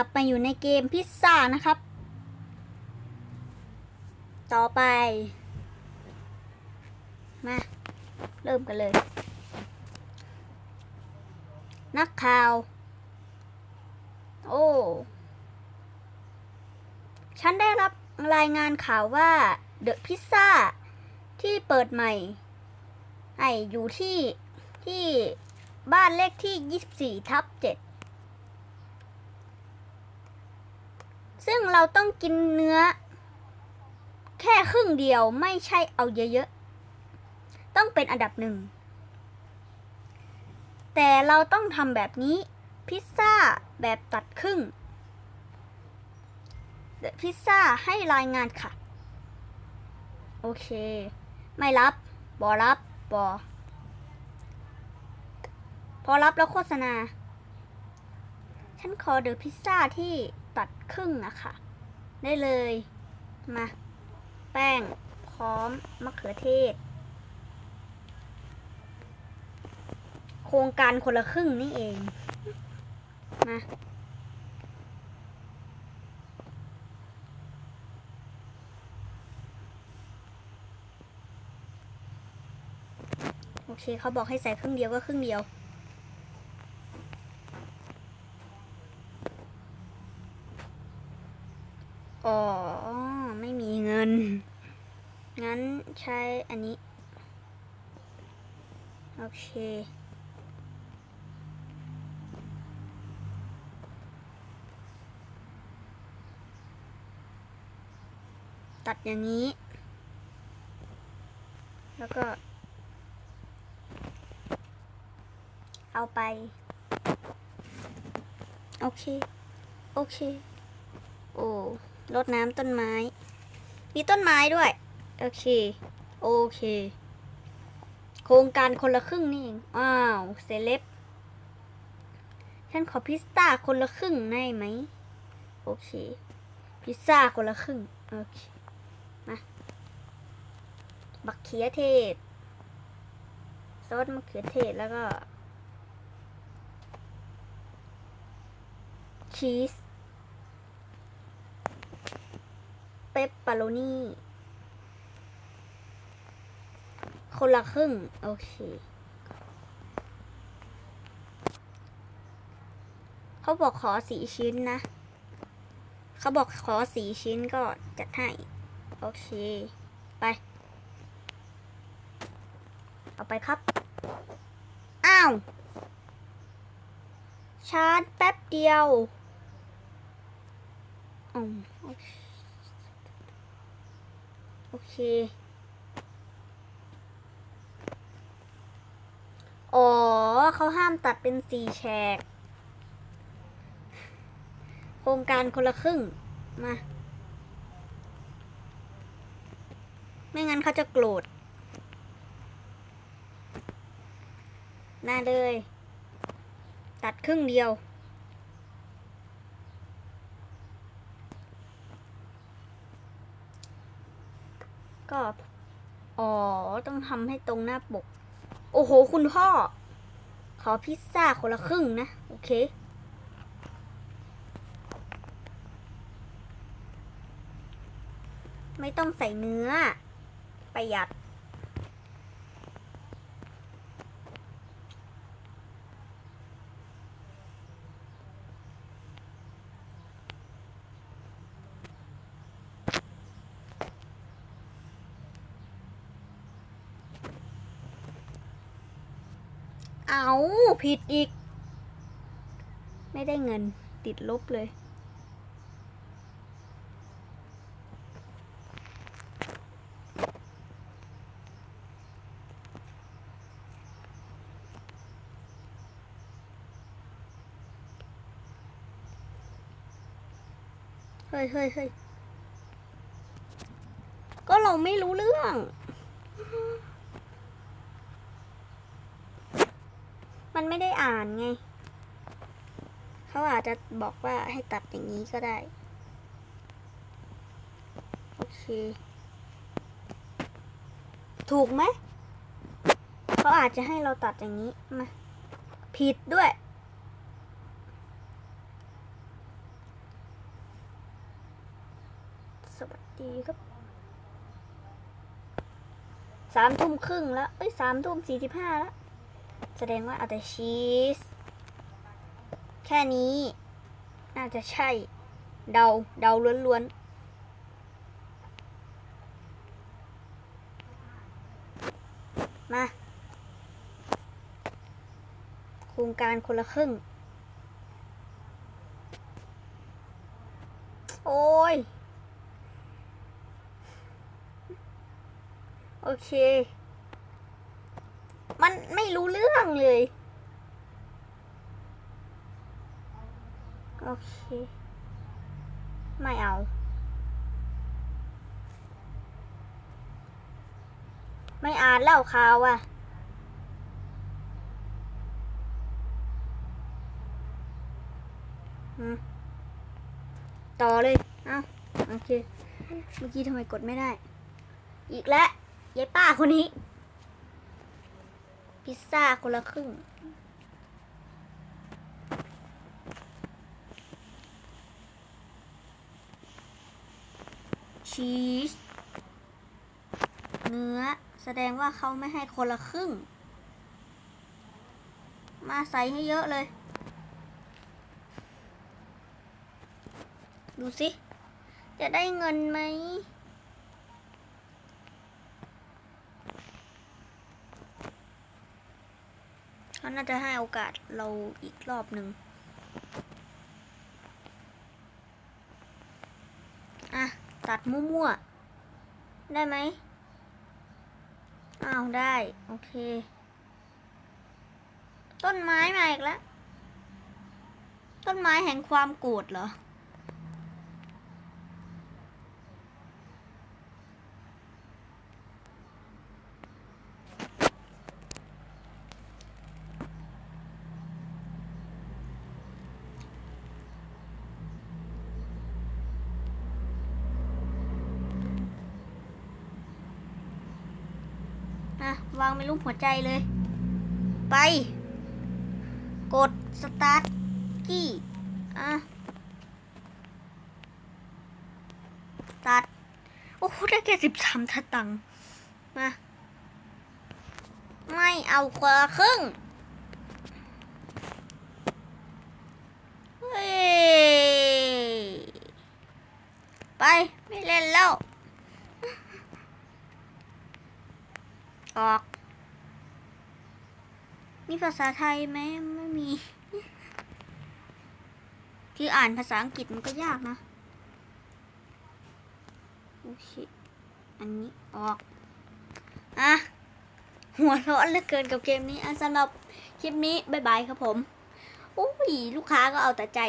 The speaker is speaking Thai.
กลับมาอยู่ในเกมพิซซ่านะครับ ต่อไป มา เริ่มกันเลย นักข่าว โอ้ ฉันได้รับรายงานข่าวว่าเดอะพิซซ่าที่เปิดใหม่ ไออยู่ที่ที่บ้านเลขที่ 24 ทับ 7 ซึ่งเราต้องกินเนื้อ แค่ครึ่งเดียวไม่ใช่เอาเยอะๆ ต้องเป็นอันดับหนึ่ง แต่เราต้องทำแบบนี้ พิซซ่าแบบตัดครึ่งเดอะพิซซ่าให้รายงานค่ะ โอเค ไม่รับบอรับบอพอรับแล้วโฆษณา ฉันขอเดอะพิซซ่าที่ ครึ่งอะค่ะได้เลย มา แป้งพร้อมมะเขือเทศ โครงการคนละครึ่งนี่เอง มาโอเคเขาบอกให้ใส่ครึ่งเดียวก็ครึ่งเดียว อ๋อ ไม่มีเงิน งั้นใช้อันนี้ โอเคตัดอย่างนี้ แล้วก็ เอาไป โอเค โอเค โอ้ รดน้ำต้นไม้ มีต้นไม้ด้วย โอเค โอเค โครงการคนละครึ่งนี่เอง อ้าว เซเลบฉันขอพิซซ่าคนละครึ่งได้ไหม โอเค พิซซ่าคนละครึ่ง โอเค มา บักเขือเทศ ซอสมะเขือเทศแล้วก็ชีส เปปปาโรนี่คนละครึ่ง โอเค เขาบอกขอสีชิ้นนะ เขาบอกขอสีชิ้นก็จัดให้ โอเค ไป เอาไปครับ อ้าว ชาร์จแป๊บเดียวอืมโอเค โอเค อ๋อ เขาห้ามตัดเป็นสี่แฉก โครงการคนละครึ่ง มา ไม่งั้นเขาจะโกรธน่าเลย ตัดครึ่งเดียว ก็ อ๋อ ต้องทำให้ตรงหน้าปก โอ้โห คุณพ่อ ขอพิซซ่าคนละครึ่งนะ โอเค ไม่ต้องใส่เนื้อ ประหยัด เอาผิดอีก ไม่ได้เงินติดลบเลย เฮ้ยเฮ้ยเฮ้ยก็เราไม่รู้เรื่อง มันไม่ได้อ่านไง เขาอาจจะบอกว่าให้ตัดอย่างนี้ก็ได้ โอเค ถูกไหม เขาอาจจะให้เราตัดอย่างนี้ มา ผิดด้วย สวัสดีครับสามทุ่มครึ่งแล้ว เอ้ยสามทุ่มสี่สิบห้าแล้ว แสดงว่าเอาแต่ชีส แค่นี้ น่าจะใช่ เดา เดาล้วนๆ มาโครงการคนละครึ่ง โอ้ย โอเค มันไม่รู้เรื่องเลย โอเค ไม่เอา ไม่อ่านแล้วข่าวอะต่อเลย เอาโอเค เมื่อกี้ทำไมกดไม่ได้ อีกแล้วยายป้าคนนี้ พิซซ่าคนละครึ่ง ชีส เนื้อ แสดงว่าเขาไม่ให้คนละครึ่ง มาใส่ให้เยอะเลย ดูสิ จะได้เงินไหม เขาน่าจะให้โอกาสเราอีกรอบหนึ่งอะ ตัดมั่วๆ ได้ไหมอ้าวได้ โอเค ต้นไม้มาอีกแล้ว ต้นไม้แห่งความโกรธเหรอ อะ วางเป็นรูปหัวใจเลย ไป กดสตาร์ทกี้อะตัด โอ้โหได้แค่สิบสามทตังมา ไม่เอาคนละครึ่งเฮ้ยไป ไม่เล่นแล้ว ออก มีภาษาไทยไหมไม่มี คืออ่านภาษาอังกฤษมันก็ยากนะ โอเค อันนี้ออก อะ หัวร้อนเหลือเกินกับเกมนี้ อะสำหรับคลิปนี้ บ๊ายบายครับผม อุ้ย ลูกค้าก็เอาแต่ใจ